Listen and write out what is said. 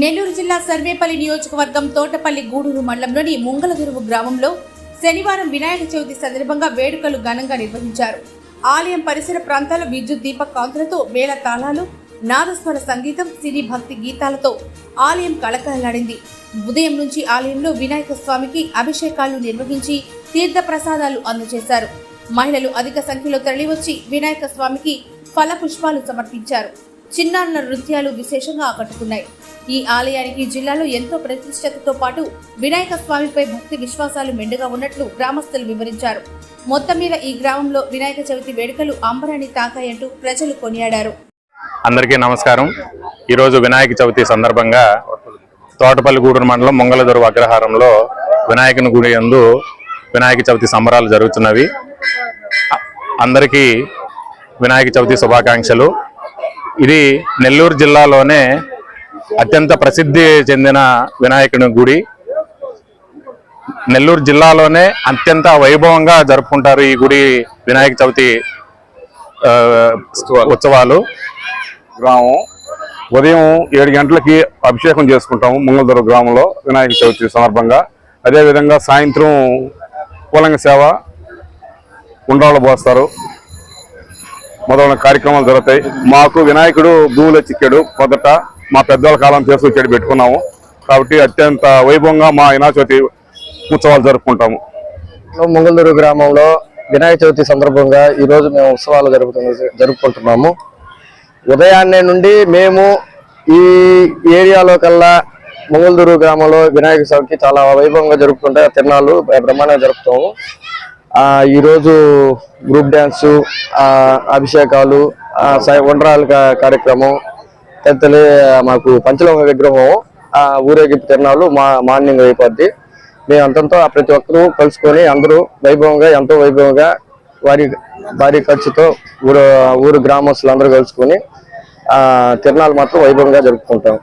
నెల్లూరు జిల్లా సర్వేపల్లి నియోజకవర్గం తోటపల్లి గూడూరు మండలంలోని ముంగలదురువు గ్రామంలో శనివారం వినాయక చవితి సందర్భంగా వేడుకలు ఘనంగా నిర్వహించారు. ఆలయం పరిసర ప్రాంతాల విద్యుత్ దీప కాంతులతో వేల తాళాలు నాదస్వర సంగీతం సినీ భక్తి గీతాలతో ఆలయం కళకళలాడింది. ఉదయం నుంచి ఆలయంలో వినాయక స్వామికి అభిషేకాలు నిర్వహించి తీర్థ ప్రసాదాలు అందజేశారు. మహిళలు అధిక సంఖ్యలో తరలివచ్చి వినాయక స్వామికి ఫలపుష్పాలు సమర్పించారు. చిన్నారుల నృత్యాలు విశేషంగా ఆకట్టుకున్నాయి. ఈ ఆలయానికి జిల్లాలో ఎంతో ప్రతిష్టతతో పాటు వినాయక స్వామిపై భక్తి విశ్వాసాలు మెండుగా ఉన్నట్లు గ్రామస్తులు వివరించారు. మొత్తం మీద ఈ గ్రామంలో వినాయక చవితి వేడుకలు అంబరాన్ని తాకాయంటూ ప్రజలు కొనియాడారు. అందరికీ నమస్కారం. ఈరోజు వినాయక చవితి సందర్భంగా తోటపల్లిగూడూరు మండలం మంగళదొరు అగ్రహారంలో వినాయకుని గుడి యందు వినాయక చవితి సంబరాలు జరుగుతున్నవి. అందరికీ వినాయక చవితి శుభాకాంక్షలు. ఇది నెల్లూరు జిల్లాలోనే అత్యంత ప్రసిద్ధి చెందిన వినాయకుని గుడి. నెల్లూరు జిల్లాలోనే అత్యంత వైభవంగా జరుపుకుంటారు ఈ గుడి వినాయక చవితి ఉత్సవాలు. గ్రామం. ఉదయం ఏడు గంటలకి అభిషేకం చేసుకుంటాము ముంగళదొర గ్రామంలో వినాయక చవితి సందర్భంగా. అదేవిధంగా సాయంత్రం పూలంగ సేవ ఉండ్రాళ్ళు పోస్తారు. మొదలైన కార్యక్రమాలు జరుగుతాయి. మాకు వినాయకుడు భూమిలో చిక్కాడు మొదట మా పెద్దవాళ్ళ కాలం చేసుకొచ్చాడు పెట్టుకున్నాము. కాబట్టి అత్యంత వైభవంగా మా వినాయక చవితి ఉత్సవాలు జరుపుకుంటాము. ముంగళూరు గ్రామంలో వినాయక చవితి సందర్భంగా ఈరోజు మేము ఉత్సవాలు జరుపుతున్న జరుపుకుంటున్నాము. ఉదయాన్నే నుండి మేము ఈ ఏరియాలో కల్లా ముంగళూరు గ్రామంలో వినాయక చవితి చాలా వైభవంగా జరుపుకుంటే తిరణాలు బ్రహ్మాండంగా జరుపుతాము. ఈరోజు గ్రూప్ డ్యాన్సు అభిషేకాలు ఆ సై- కార్యక్రమం తదితర మాకు పంచలోహ విగ్రహం ఆ ఊరేగింపు తిరణాలు మా మార్నింగ్ అయిపోద్ది. మేము ప్రతి ఒక్కరూ కలుసుకొని అందరూ వైభవంగా ఎంతో వైభవంగా వారి భారీ ఖర్చుతో ఊరు ఊరు గ్రామస్తులు అందరూ కలుసుకొని తిరణాలు మాత్రం వైభవంగా జరుపుకుంటాం.